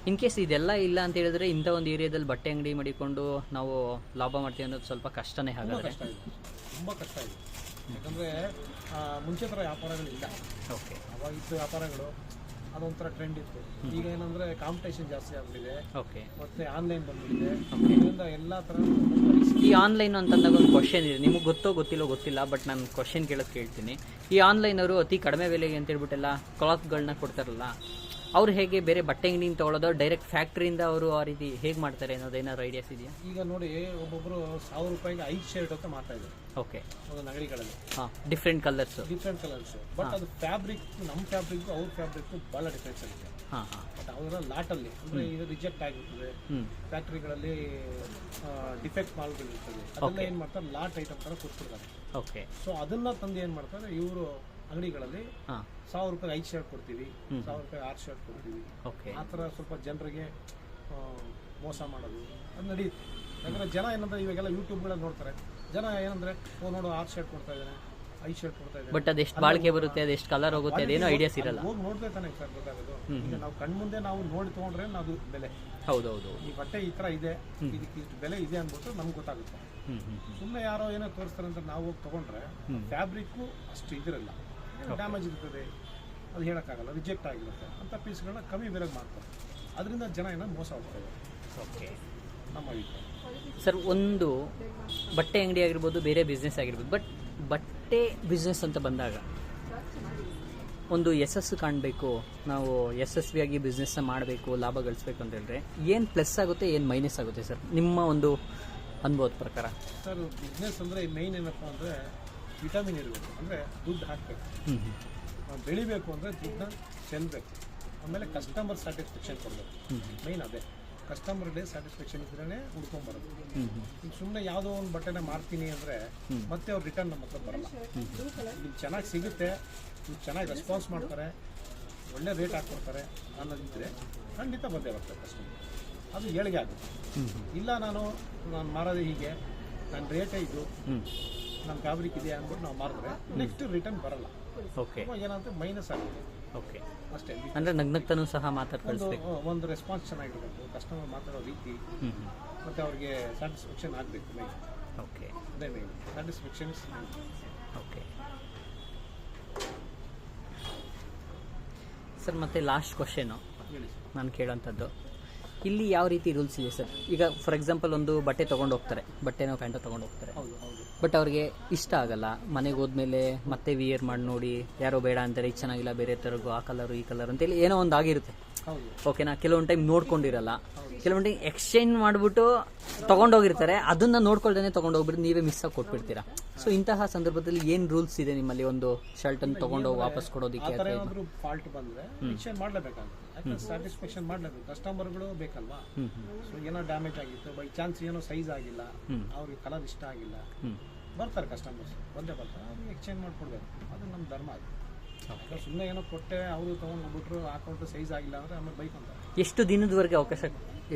ಇನ್ ಕೇಸ್ ಇದೆಲ್ಲ ಇಲ್ಲ ಅಂತ ಹೇಳಿದ್ರೆ ಇಂಥ ಒಂದು ಏರಿಯಾದಲ್ಲಿ ಬಟ್ಟೆ ಅಂಗಡಿ ಮಾಡಿಕೊಂಡು ನಾವು ಲಾಭ ಮಾಡ್ತೀವಿ ಅನ್ನೋದು ಸ್ವಲ್ಪ ಕಷ್ಟನೇ ಹಾಗೆ ಹಾಗಾದ್ರೆ. ಕಷ್ಟ ಇದೆ. ತುಂಬ ಕಷ್ಟ ಇದೆ. ಯಾಕಂದರೆ ಮುಂಚೆ ಥರ ವ್ಯಾಪಾರಗಳಿಲ್ಲ ಓಕೆ ಅವಾಗಿತ್ತು ವ್ಯಾಪಾರಗಳು ಅದೊಂಥರ ಟ್ರೆಂಡ್ ಇತ್ತು. ಈಗ ಏನಂದ್ರೆ ಕಾಂಪಿಟೇಷನ್ ಜಾಸ್ತಿ ಆಗ್ಬಿಟ್ಟಿದೆ. ಓಕೆ ಮತ್ತೆ ಆನ್ಲೈನ್ ಬಂದ್ಬಿಟ್ಟಿದೆ. ಇದರಿಂದ ಎಲ್ಲ ಥರ ಈ ಆನ್ಲೈನ್ ಅಂತಂದಾಗ ಒಂದು ಕ್ವಶನ್ ಇದೆ. ನಿಮಗೆ ಗೊತ್ತೋ ಗೊತ್ತಿಲ್ಲೋ ಗೊತ್ತಿಲ್ಲ ಬಟ್ ನಾನು ಕ್ವಶನ್ ಕೇಳೋದು ಕೇಳ್ತೀನಿ. ಈ ಆನ್ಲೈನವರು ಅತಿ ಕಡಿಮೆ ಬೆಲೆಗೆ ಅಂತ ಹೇಳ್ಬಿಟ್ಟೆಲ್ಲ ಕ್ಲಾತ್ಗಳನ್ನ ಕೊಡ್ತಾರಲ್ಲ ಅವ್ರು ಹೇಗೆ ಬೇರೆ ಬಟ್ಟೆ ಅಂಗಡಿಯಿಂದ ತೊಗೊಳೋದು ಡೈರೆಕ್ಟ್ ಫ್ಯಾಕ್ಟ್ರಿಯಿಂದ ಅವರು ಆ ರೀತಿ ಹೇಗೆ ಮಾಡ್ತಾರೆ ಅನ್ನೋದು ಏನಾದ್ರು ಐಡಿಯಾಸ್ ಇದೆಯಾ? ಈಗ ನೋಡಿ ಒಬ್ಬೊಬ್ಬರು ಸಾವಿರ ರೂಪಾಯಿಗೆ ಐದು ಶರ್ಟ್ ಅಂತ ಮಾಡ್ತಾ ಇದ್ದಾರೆ. ಓಕೆ ನಗಡಿಗಳಲ್ಲಿ ಹಾಂ different colours different colours but ಅದು ಫ್ಯಾಬ್ರಿಕ್ ನಮ್ಮ ಫ್ಯಾಬ್ರಿಕ್ ಅವ್ರ ಫ್ಯಾಬ್ರಿಕ್ ಭಾಳ ಡಿಫ್ರೆನ್ಸ್ ಇರುತ್ತೆ. ಹಾಂ ಹಾಂ. ಬಟ್ ಅವರ ಲಾಟಲ್ಲಿ ಅಂದರೆ ಇದು ರಿಜೆಕ್ಟ್ ಆಗಿರ್ತದೆ. ಫ್ಯಾಕ್ಟ್ರಿಗಳಲ್ಲಿ ಡಿಫೆಕ್ಟ್ ಮಾಲ್ಗಳು ಇರ್ತದೆ ಅದೆಲ್ಲ ಏನು ಮಾಡ್ತಾರೆ? ಲಾಟ್ ಐಟಮ್ ಥರ ಕೊಟ್ಬಿಡ್ತಾರೆ. ಓಕೆ ಸೊ ಅದನ್ನ ತಂದು ಏನು ಮಾಡ್ತಾರೆ? ಇವರು ಅಂಗಡಿಗಳಲ್ಲಿ ಸಾವಿರ ರೂಪಾಯಿ ಐದು ಶರ್ಟ್ ಕೊಡ್ತೀವಿ. ಸಾವಿರ ರೂಪಾಯಿ ಆರು ಶರ್ಟ್ ಕೊಡ್ತೀವಿ. ಓಕೆ. ಆ ಥರ ಸ್ವಲ್ಪ ಜನರಿಗೆ ಮೋಸ ಮಾಡೋದು. ಅದು ನಡೆಯುತ್ತೆ ಯಾಕಂದ್ರೆ ಜನ ಏನಂದ್ರೆ ಇವಾಗೆಲ್ಲ ಯೂಟ್ಯೂಬ್ಗಳಲ್ಲಿ ನೋಡ್ತಾರೆ. ಜನ ಏನಂದ್ರೆ ಓ ನೋಡು ಆರು ಶರ್ಟ್ ಕೊಡ್ತಾ ಇದ್ದಾನೆ ಐದು ಶರ್ಟ್ ಕೊಡ್ತಾ ಇದ್ದಾರೆ ಬಟ್ ಅದೆಷ್ಟು ಬಾಳಿಕೆ ಬರುತ್ತೆ ಅದೆಷ್ಟು ಕಲರ್ ಹೋಗುತ್ತೆ ಅದೇನೋ ಐಡಿಯಾಸ್ ಇರಲ್ಲ. ಹೋಗಿ ನೋಡಿದ್ರೆ ತಾನೆ ಸರ್ ಗೊತ್ತಾಗೋದು. ಈಗ ನಾವು ಕಣ್ಮುಂದೆ ನಾವು ನೋಡಿ ತೊಗೊಂಡ್ರೆ ಅದು ಬೆಲೆ. ಹೌದೌದು ಈ ಬಟ್ಟೆ ಈ ಥರ ಇದೆ ಇದಕ್ಕೆ ಇಷ್ಟು ಬೆಲೆ ಇದೆ ಅಂದ್ಬಿಟ್ಟು ನಮ್ಗೆ ಗೊತ್ತಾಗುತ್ತೆ. ಸುಮ್ಮನೆ ಯಾರೋ ಏನೋ ತೋರಿಸ್ತಾರೆ ಅಂತ ನಾವು ಹೋಗಿ ತೊಗೊಂಡ್ರೆ ಫ್ಯಾಬ್ರಿಕ್ಕು ಅಷ್ಟು ಇದಿರಲ್ಲ. ಡ್ಯಾಮೇಜ್ ಇರ್ತದೆ. ಅದು ಹೇಳೋಕ್ಕಾಗಲ್ಲ ರಿಜೆಕ್ಟ್ ಆಗಿರುತ್ತೆ ಅಂಥ ಪೀಸ್ಗಳನ್ನ ಕಮ್ಮಿ ಬೆಲೆಗೆ ಮಾಡ್ತಾರೆ. ಅದರಿಂದ ಜನ ಏನೋ ಮೋಸ ಹೋಗ್ತಾರೆ ಓಕೆ ನಮ್ಮ ಅಭಿಪ್ರಾಯ. ಸರ್ ಒಂದು ಬಟ್ಟೆ ಅಂಗಡಿ ಆಗಿರ್ಬೋದು ಬೇರೆ ಬಿಸ್ನೆಸ್ ಆಗಿರ್ಬೋದು ಬಟ್ ಬಟ್ಟೆ ಬಿಸ್ನೆಸ್ ಅಂತ ಬಂದಾಗ ಒಂದು ಯಶಸ್ಸು ಕಾಣಬೇಕು ನಾವು ಯಶಸ್ವಿಯಾಗಿ ಬಿಸ್ನೆಸ್ನ ಮಾಡಬೇಕು ಲಾಭ ಗಳಿಸ್ಬೇಕು ಅಂತ ಹೇಳಿದ್ರೆ ಏನು ಪ್ಲಸ್ ಆಗುತ್ತೆ ಏನು ಮೈನಸ್ ಆಗುತ್ತೆ ಸರ್ ನಿಮ್ಮ ಒಂದು ಅನುಭವದ ಪ್ರಕಾರ. ಸರ್ ಬಿಸ್ನೆಸ್ ಅಂದರೆ ಮೈನ್ ಏನಪ್ಪ ಅಂದರೆ ವಿಟಮಿನ್ ಇರಬೇಕು. ಅಂದರೆ ದುಡ್ಡು ಹಾಕಬೇಕು. ನಾವು ಬೆಳಿಬೇಕು ಅಂದರೆ ದುಡ್ಡನ್ನ ಚೆಲ್ಲಬೇಕು ಆಮೇಲೆ ಕಸ್ಟಮರ್ ಸ್ಯಾಟಿಸ್ಫ್ಯಾಕ್ಷನ್ ಕೊಡಬೇಕು. ಮೈನ್ ಅದೇ. ಕಸ್ಟಮರ್ ಡೇ ಸ್ಯಾಟಿಸ್ಫ್ಯಾಕ್ಷನ್ ಇದ್ರೇ ಉಳ್ಕೊಂಬರೋದು. ಈಗ ಸುಮ್ಮನೆ ಯಾವುದೋ ಒಂದು ಬಟ್ಟೆನ ಮಾರ್ತೀನಿ ಅಂದರೆ ಮತ್ತೆ ಅವ್ರು ರಿಟರ್ನ್ ನಮ್ಮ ಹತ್ರ ಬರಲ್ಲ. ನಿಮ್ಗೆ ಚೆನ್ನಾಗಿ ಸಿಗುತ್ತೆ. ನೀವು ಚೆನ್ನಾಗಿ ರೆಸ್ಪಾನ್ಸ್ ಮಾಡ್ತಾರೆ. ಒಳ್ಳೆ ರೇಟ್ ಹಾಕ್ಕೊಡ್ತಾರೆ. ಅನ್ನೋದಿದ್ರೆ ಖಂಡಿತ ಬಂದೇ ಬರ್ತಾರೆ ಕಸ್ಟಮರ್ ಅದು ಏಳಿಗೆ ಆಗುತ್ತೆ. ಇಲ್ಲ ನಾನು ನಾನು ಮಾರೋದು ಹೀಗೆ. ನನ್ನ ರೇಟೇ ಇದು. ನನ್ನ ಫ್ಯಾಬ್ರಿಕ್ ಇದೆ ಅಂದ್ಬಿಟ್ಟು ನಾವು ಮಾರಿದ್ರೆ ನೆಕ್ಸ್ಟ್ ರಿಟರ್ನ್ ಬರಲ್ಲ. ಓಕೆ ಏನಂತ ಮೈನಸ್ ಆಗುತ್ತೆ ಓಕೆ ಅಷ್ಟೇ. ಅಂದರೆ ನಗ್ನಗ್ತಾನೂ ಸಹ ಮಾತಾಡ್ ಒಂದು ಕಳಿಸ್ಬೇಕು ಒಂದು ರೆಸ್ಪಾನ್ಸ್ ಚೆನ್ನಾಗಿರಬೇಕು. ಕಸ್ಟಮರ್ ಮಾತಾಡೋ ರೀತಿ. ಮತ್ತೆ ಹ್ಞೂ ಮತ್ತು ಅವ್ರಿಗೆ ಸ್ಯಾಟಿಸ್ಫ್ಯಾಕ್ಷನ್ ಆಗಬೇಕು ಮೈನ್ ಓಕೆ ಅದೇ main satisfaction is okay sir ಮತ್ತೆ ಲಾಸ್ಟ್ ಕ್ವಶನು ಹೇಳಿ. ನಾನು ಕೇಳೋಂಥದ್ದು. ಇಲ್ಲಿ ಯಾವ ರೀತಿ ರೂಲ್ಸ್ ಇದೆ ಸರ್? ಈಗ ಫಾರ್ ಎಕ್ಸಾಂಪಲ್ ಒಂದು ಬಟ್ಟೆ ತೊಗೊಂಡು ಹೋಗ್ತಾರೆ. ಬಟ್ಟೆನೋ ಪ್ಯಾಂಟ್ ತೊಗೊಂಡು ಹೋಗ್ತಾರೆ. ಬಟ್ ಅವ್ರಿಗೆ ಇಷ್ಟ ಆಗಲ್ಲ. ಮನೆಗೆ ಹೋದ್ಮೇಲೆ ಮತ್ತೆ ವಿಯರ್ ಮಾಡಿ ನೋಡಿ ಯಾರೋ ಬೇಡ ಅಂತಾರೆ ಇದು ಚೆನ್ನಾಗಿಲ್ಲ ಬೇರೆ ಥರಗೂ ಆ ಕಲರು ಈ ಕಲರ್ ಅಂತೇಳಿ ಏನೋ ಒಂದು ಆಗಿರುತ್ತೆ. ಓಕೆನಾ ಕೆಲವೊಂದು ಟೈಮ್ ನೋಡ್ಕೊಂಡಿರಲ್ಲ. ಕೆಲವೊಂದು ಟೈಮ್ ಎಕ್ಸ್ಚೇಂಜ್ ಮಾಡಿಬಿಟ್ಟು ತೊಗೊಂಡೋಗಿರ್ತಾರೆ ಅದನ್ನ ತೊಗೊಂಡು ತೊಗೊಂಡೋಗ್ಬಿಟ್ಟು ನೀವೇ ಮಿಸ್ ಆಗಿ ಕೊಟ್ಬಿಡ್ತೀರಾ? ಸೊ ಇಂತಹ ಸಂದರ್ಭದಲ್ಲಿ ಏನು ರೂಲ್ಸ್ ಇದೆ ನಿಮ್ಮಲ್ಲಿ ಒಂದು ಶರ್ಟನ್ನು ತೊಗೊಂಡೋಗಿ ವಾಪಸ್ ಕೊಡೋದಕ್ಕೆ ಫಾಲ್ಟ್ ಬಂದರೆ ಎಕ್ಸ್ಚೇಂಜ್ ಮಾಡಲೇಬೇಕಾಗುತ್ತೆ. ಯಾಕಂದ್ರೆ ಸ್ಯಾಟಿಸ್ಫ್ಯಾಕ್ಷನ್ ಮಾಡಲೇ ಕಸ್ಟಮರ್ಗಳು ಬೇಕಲ್ವಾ? ಸೊ ಏನೋ ಡ್ಯಾಮೇಜ್ ಆಗಿತ್ತು ಬೈ ಚಾನ್ಸ್ ಏನೋ ಸೈಜ್ ಆಗಿಲ್ಲ ಅವ್ರಿಗೆ ಕಲರ್ ಇಷ್ಟ ಆಗಿಲ್ಲ ಬರ್ತಾರೆ ಕಸ್ಟಮರ್ಸ್ ಒಂದೇ ಬರ್ತಾರೆ ಅವ್ರಿಗೆ ಎಕ್ಸ್ಚೇಂಜ್ ಮಾಡಿಕೊಡ್ಬೇಕು. ಅದು ನಮ್ಮ ಧರ್ಮ ಅದು. ಸುಮ್ಮನೆ ಏನೋ ಕೊಟ್ಟೆ ಅವರು ತೊಗೊಂಡ್ಬಿಟ್ರು ಹಾಕೊಂಡು ಸೈಜ್ ಆಗಿಲ್ಲ ಅಂದರೆ ಆಮೇಲೆ ಬೈಕ್ ಅಂತಾರೆ ಎಷ್ಟು ದಿನದವರೆಗೆ ಅವಕಾಶ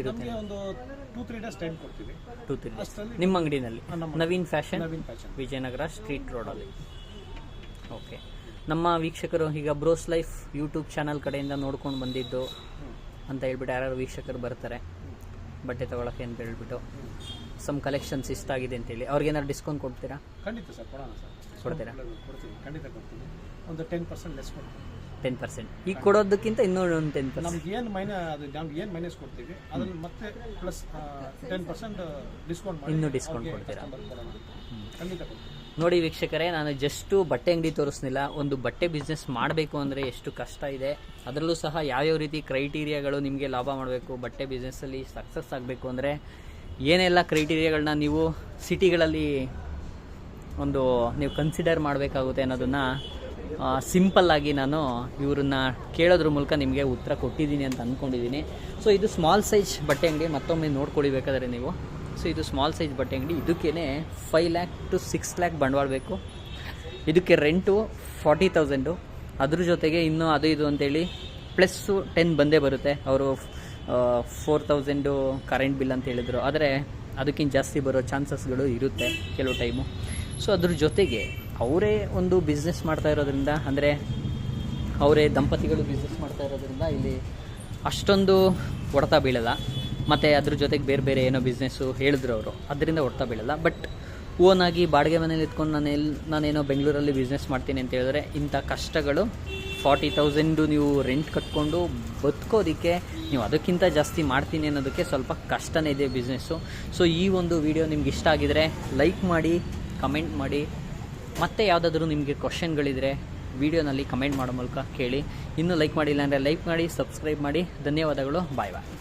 ಇರುತ್ತೆ? ಒಂದು ಟೂ ತ್ರೀ ಡೇಸ್ ಟೈಮ್ ಕೊಡ್ತೀವಿ. ಟೂ ತ್ರೀ ಅಷ್ಟರಲ್ಲಿ ನಿಮ್ಮ ಅಂಗಡಿನಲ್ಲಿ? Naveen fashion Naveen fashion. Vijayanagar street ರೋಡಲ್ಲಿ ಓಕೆ ನಮ್ಮ ವೀಕ್ಷಕರು ಈಗ ಬ್ರೋಸ್ ಲೈಫ್ ಯೂಟ್ಯೂಬ್ ಚಾನಲ್ ಕಡೆಯಿಂದ ನೋಡ್ಕೊಂಡು ಬಂದಿದ್ದು ಅಂತ ಹೇಳ್ಬಿಟ್ಟು ಯಾರು ವೀಕ್ಷಕರು ಬರ್ತಾರೆ ಬಟ್ಟೆ ತೊಗೊಳಕ್ಕೆ ಅಂತ ಹೇಳ್ಬಿಟ್ಟು ಸಮ್ ಕಲೆಕ್ಷನ್ಸ್ ಇಷ್ಟ ಆಗಿದೆ ಅಂತೇಳಿ. ಅವ್ರಿಗೆ ಏನಾದ್ರು ಡಿಸ್ಕೌಂಟ್ ಕೊಡ್ತೀರಾ? ಖಂಡಿತ ಸರ್ ಕೊಡೋಣ ಸರ್. ಕೊಡ್ತೀರಾ? ಕೊಡ್ತೀವಿ ಖಂಡಿತ ಕೊಡ್ತೀವಿ. ಒಂದು ಟೆನ್ ಪರ್ಸೆಂಟ್ ಲೆಸ್ ಕೊಡ್ತೀವಿ. ಟೆನ್ ಪರ್ಸೆಂಟ್ ಈಗ ಕೊಡೋದಕ್ಕಿಂತ ಇನ್ನೂ ಒಂದು ಟೆನ್ ಪರ್ಸೆಂಟ್ ನಮ್ಗೆ ಏನು ಮೈನ ಅದು ನಮ್ಗೆ ಏನು ಮೈನಸ್ ಕೊಡ್ತೀವಿ ಅದನ್ನು ಮತ್ತೆ ಪ್ಲಸ್ ಟೆನ್ ಪರ್ಸೆಂಟ್ ಡಿಸ್ಕೌಂಟ್ ಇನ್ನೂ ಡಿಸ್ಕೌಂಟ್ ಕೊಡ್ತೀರಾ? ಖಂಡಿತ ಕೊಡ್ತೀವಿ. ನೋಡಿ ವೀಕ್ಷಕರೇ, ನಾನು ಜಸ್ಟು ಬಟ್ಟೆ ಅಂಗಡಿ ತೋರಿಸ್ನಿಲ್ಲ. ಒಂದು ಬಟ್ಟೆ ಬಿಸ್ನೆಸ್ ಮಾಡಬೇಕು ಅಂದರೆ ಎಷ್ಟು ಕಷ್ಟ ಇದೆ. ಅದರಲ್ಲೂ ಸಹ ಯಾವ್ಯಾವ ರೀತಿ ಕ್ರೈಟೀರಿಯಾಗಳು ನಿಮಗೆ ಲಾಭ ಮಾಡಬೇಕು, ಬಟ್ಟೆ ಬಿಸ್ನೆಸ್ಸಲ್ಲಿ ಸಕ್ಸಸ್ ಆಗಬೇಕು ಅಂದರೆ ಏನೆಲ್ಲ ಕ್ರೈಟೀರಿಯಾಗಳನ್ನ ನೀವು ಸಿಟಿಗಳಲ್ಲಿ ಒಂದು ನೀವು ಕನ್ಸಿಡರ್ ಮಾಡಬೇಕಾಗುತ್ತೆ ಅನ್ನೋದನ್ನು ಸಿಂಪಲ್ ಆಗಿ ನಾನು ಇವ್ರನ್ನ ಕೇಳೋದ್ರ ಮೂಲಕ ನಿಮಗೆ ಉತ್ತರ ಕೊಟ್ಟಿದ್ದೀನಿ ಅಂತ ಅಂದ್ಕೊಂಡಿದ್ದೀನಿ ಸೊ ಇದು ಸ್ಮಾಲ್ ಸೈಜ್ ಬಟ್ಟೆ ಅಂಗಡಿ, ಮತ್ತೊಮ್ಮೆ ನೋಡ್ಕೊಳ್ಳಿ ಬೇಕಾದರೆ ನೀವು. ಸೊ ಇದು ಸ್ಮಾಲ್ ಸೈಜ್ ಬಟ್ಟೆ ಅಂಗಡಿ. ಇದಕ್ಕೇ five lakh to six lakh ಬಂಡವಾಳ ಬೇಕು. ಇದಕ್ಕೆ ರೆಂಟು ಫಾರ್ಟಿ ತೌಸಂಡು ಅದ್ರ ಜೊತೆಗೆ ಇನ್ನೂ ಅದು ಇದು ಅಂತೇಳಿ ಪ್ಲಸ್ಸು ಟೆನ್ ಬಂದೇ ಬರುತ್ತೆ. ಅವರು ಫೋರ್ ತೌಸಂಡು ಕರೆಂಟ್ ಬಿಲ್ ಅಂತ ಹೇಳಿದರು. ಆದರೆ ಅದಕ್ಕಿಂತ ಜಾಸ್ತಿ ಬರೋ ಚಾನ್ಸಸ್ಗಳು ಇರುತ್ತೆ ಕೆಲವು ಟೈಮು ಸೊ ಅದ್ರ ಜೊತೆಗೆ ಅವರೇ ಒಂದು ಬಿಸ್ನೆಸ್ ಮಾಡ್ತಾ ಇರೋದ್ರಿಂದ, ಅಂದರೆ ಅವರೇ ದಂಪತಿಗಳು ಬಿಸ್ನೆಸ್ ಮಾಡ್ತಾ ಇರೋದ್ರಿಂದ ಇಲ್ಲಿ ಅಷ್ಟೊಂದು ಹೊಡೆತ ಬೀಳಲ್ಲ. ಮತ್ತು ಅದ್ರ ಜೊತೆಗೆ ಬೇರೆ ಬೇರೆ ಏನೋ ಬಿಸ್ನೆಸ್ಸು ಹೇಳಿದ್ರು ಅವರು. ಅದರಿಂದ ಹೊಡ್ತಾ ಬೀಳಲ್ಲ. ಬಟ್ ಓನಾಗಿ ಬಾಡಿಗೆ ಮನೇಲಿ ಇದ್ಕೊಂಡು ನಾನು ಎಲ್ಲಿ ನಾನೇನೋ ಬೆಂಗಳೂರಲ್ಲಿ ಬಿಸ್ನೆಸ್ ಮಾಡ್ತೀನಿ ಅಂತ ಹೇಳಿದ್ರೆ ಇಂಥ ಕಷ್ಟಗಳು ಫಾರ್ಟಿ ತೌಸಂಡು ನೀವು ರೆಂಟ್ ಕಟ್ಕೊಂಡು ಬದುಕೋದಕ್ಕೆ ನೀವು ಅದಕ್ಕಿಂತ ಜಾಸ್ತಿ ಮಾಡ್ತೀನಿ ಅನ್ನೋದಕ್ಕೆ ಸ್ವಲ್ಪ ಕಷ್ಟನೇ ಇದೆ ಬಿಸ್ನೆಸ್ಸು ಸೊ ಈ ಒಂದು ವಿಡಿಯೋ ನಿಮ್ಗೆ ಇಷ್ಟ ಆಗಿದರೆ ಲೈಕ್ ಮಾಡಿ ಕಮೆಂಟ್ ಮಾಡಿ. ಮತ್ತೆ ಯಾವುದಾದ್ರೂ ನಿಮಗೆ ಕ್ವಶನ್ಗಳಿದ್ರೆ ವಿಡಿಯೋನಲ್ಲಿ ಕಮೆಂಟ್ ಮಾಡೋ ಮೂಲಕ ಕೇಳಿ. ಇನ್ನೂ ಲೈಕ್ ಮಾಡಿಲ್ಲ ಅಂದರೆ ಲೈಕ್ ಮಾಡಿ ಸಬ್ಸ್ಕ್ರೈಬ್ ಮಾಡಿ. ಧನ್ಯವಾದಗಳು. ಬಾಯ್ ಬಾಯ್